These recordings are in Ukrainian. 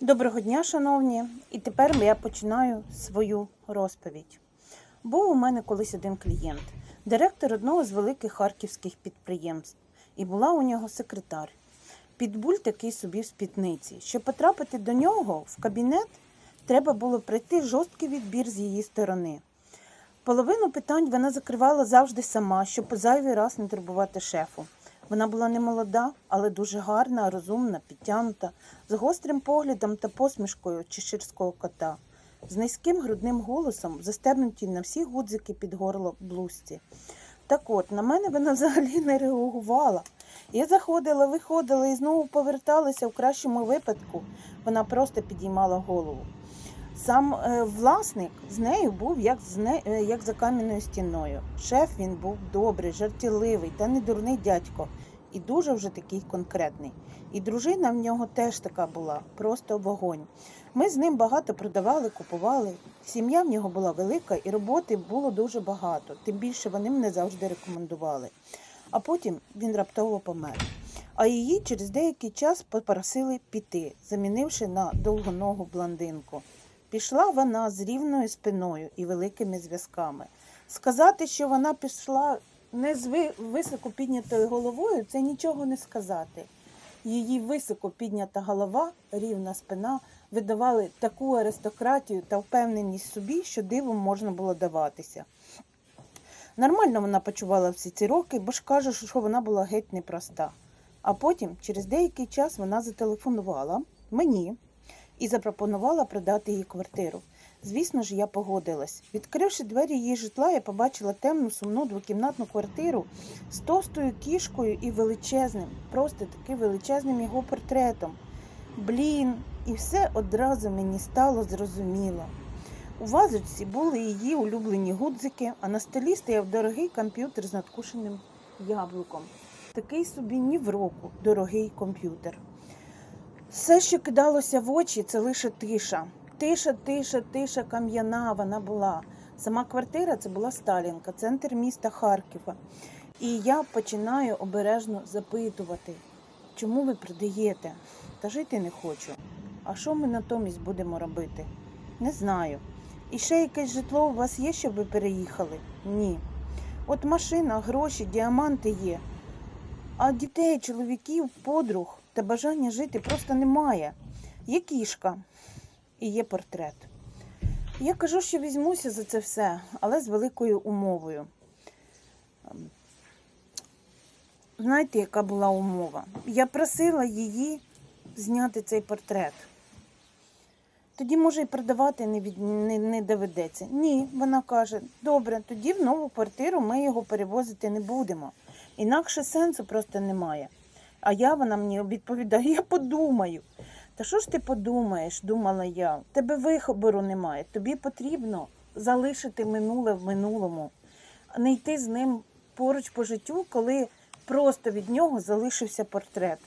Доброго дня, шановні! І тепер я починаю свою розповідь. Був у мене колись один клієнт, директор одного з великих харківських підприємств, і була у нього секретар. Підбуль такий собі в спітниці. Щоб потрапити до нього в кабінет, треба було пройти жорсткий відбір з її сторони. Половину питань вона закривала завжди сама, щоб зайвий раз не турбувати шефу. Вона була не молода, але дуже гарна, розумна, підтягнута, з гострим поглядом та посмішкою чеширського кота, з низьким грудним голосом, застебнуті на всі гудзики під горло блузці. Так от, на мене вона взагалі не реагувала. Я заходила, виходила і знову поверталася в кращому випадку. Вона просто підіймала голову. Сам е, власник з нею був як, з не, е, як за кам'яною стіною. Шеф він був добрий, жартівливий та не дурний дядько, і дуже вже такий конкретний. І дружина в нього теж така була, просто вогонь. Ми з ним багато продавали, купували. Сім'я в нього була велика, і роботи було дуже багато. Тим більше вони мене завжди рекомендували. А потім він раптово помер. А її через деякий час попросили піти, замінивши на довгоногу блондинку. Пішла вона з рівною спиною і великими зв'язками. Сказати, що вона пішла не з високо піднятою головою, це нічого не сказати. Її високо піднята голова, рівна спина видавали таку аристократію та впевненість собі, що дивом можна було даватися. Нормально вона почувала всі ці роки, бо ж каже, що вона була геть непроста. А потім, через деякий час, вона зателефонувала мені і запропонувала продати їй квартиру. Звісно ж, я погодилась. Відкривши двері її житла, я побачила темну сумну двокімнатну квартиру з товстою кішкою і величезним, просто таки величезним його портретом. Блін, і все одразу мені стало зрозуміло. У вазочці були її улюблені гудзики, а на столі стояв дорогий комп'ютер з надкушеним яблуком. Такий собі ні в року дорогий комп'ютер. Все, що кидалося в очі, це лише тиша. Тиша, тиша, тиша кам'яна вона була. Сама квартира це була Сталінка, центр міста Харкова. І я починаю обережно запитувати, чому ви продаєте? Та жити не хочу. А що ми натомість будемо робити? Не знаю. І ще якесь житло у вас є, щоб ви переїхали? Ні. От машина, гроші, діаманти є. А дітей, чоловіків, подруг та бажання жити просто немає. Є кішка і є портрет. Я кажу, що візьмуся за це все, але з великою умовою. Знаєте, яка була умова? Я просила її зняти цей портрет. Тоді, може, і продавати не, від... не, не доведеться. Ні, вона каже, добре, тоді в нову квартиру ми його перевозити не будемо. Інакше сенсу просто немає. А я вона мені відповідає, я подумаю. Та що ж ти подумаєш, думала я, тебе вибору немає. Тобі потрібно залишити минуле в минулому, не йти з ним поруч по життю, коли просто від нього залишився портрет.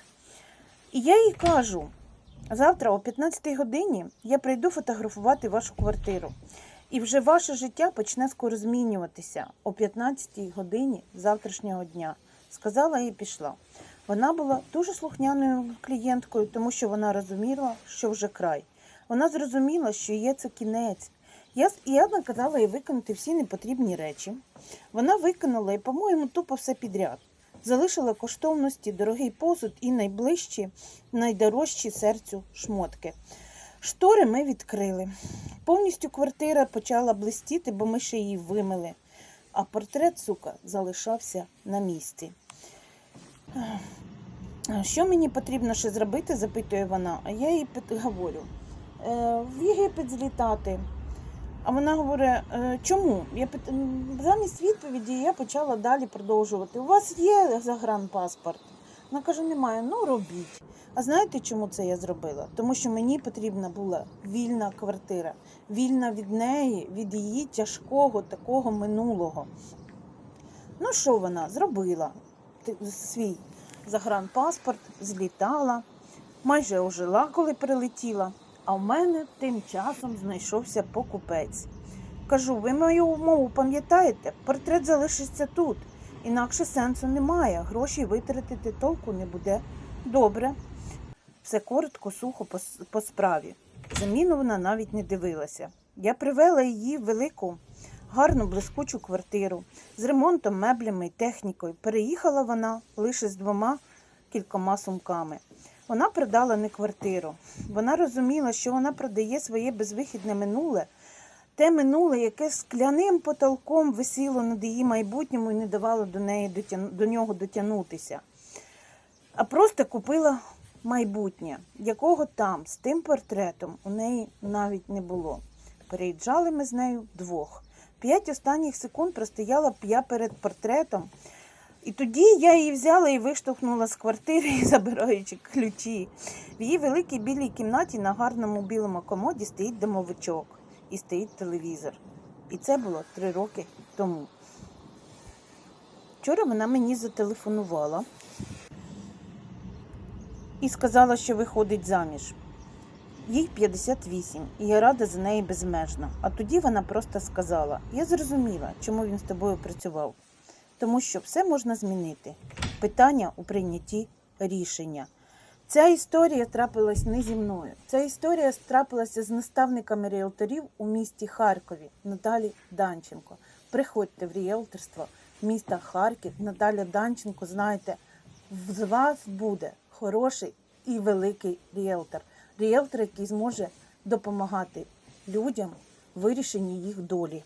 І я їй кажу: завтра о 15 годині я прийду фотографувати вашу квартиру. І вже ваше життя почне скоро змінюватися о 15 годині завтрашнього дня. Сказала і пішла. Вона була дуже слухняною клієнткою, тому що вона розуміла, що вже край. Вона зрозуміла, що є це кінець. Я, і я наказала їй виконати всі непотрібні речі. Вона виконала і, по-моєму, тупо все підряд. Залишила коштовності, дорогий посуд і найближчі, найдорожчі серцю шмотки. Штори ми відкрили. Повністю квартира почала блистіти, бо ми ще її вимили. А портрет, сука, залишався на місці. Що мені потрібно ще зробити, запитує вона, а я їй говорю. «Е, В Єгипет злітати. А вона говорить, «Е, чому? Я. Замість відповіді я почала далі продовжувати. У вас є загранпаспорт? Вона каже, немає, ну робіть. А знаєте, чому це я зробила? Тому що мені потрібна була вільна квартира, вільна від неї, від її тяжкого такого минулого. Ну, що вона зробила? Свій загранпаспорт, злітала, майже ожила, коли прилетіла. А в мене тим часом знайшовся покупець. Кажу, ви мою умову пам'ятаєте? Портрет залишиться тут. Інакше сенсу немає. Гроші витратити толку не буде. Добре. все коротко, сухо по, справі. Заміну вона навіть не дивилася. Я привела її в велику, гарну блискучу квартиру з ремонтом, меблями і технікою. Переїхала вона лише з двома кількома сумками. Вона продала не квартиру. Вона розуміла, що вона продає своє безвихідне минуле, те минуле, яке скляним потолком висіло над її майбутньому і не давало до, неї до нього дотягнутися. А просто купила майбутнє, якого там з тим портретом у неї навіть не було. Переїжджали ми з нею вдвох. П'ять останніх секунд простояла б я перед портретом. І тоді я її взяла і виштовхнула з квартири, забираючи ключі. В її великій білій кімнаті на гарному білому комоді стоїть домовичок і стоїть телевізор. І це було три роки тому. Вчора вона мені зателефонувала і сказала, що виходить заміж. Їй 58, і я рада за неї безмежно. А тоді вона просто сказала: Я зрозуміла, чому він з тобою працював. Тому що все можна змінити. Питання у прийнятті рішення. Ця історія трапилась не зі мною. Ця історія трапилася з наставниками ріелторів у місті Харкові Наталі Данченко. Приходьте в ріелторство міста Харків. Наталя Данченко, знаєте, з вас буде хороший і великий ріелтор. Ріелтор, який зможе допомагати людям в вирішенні їх долі.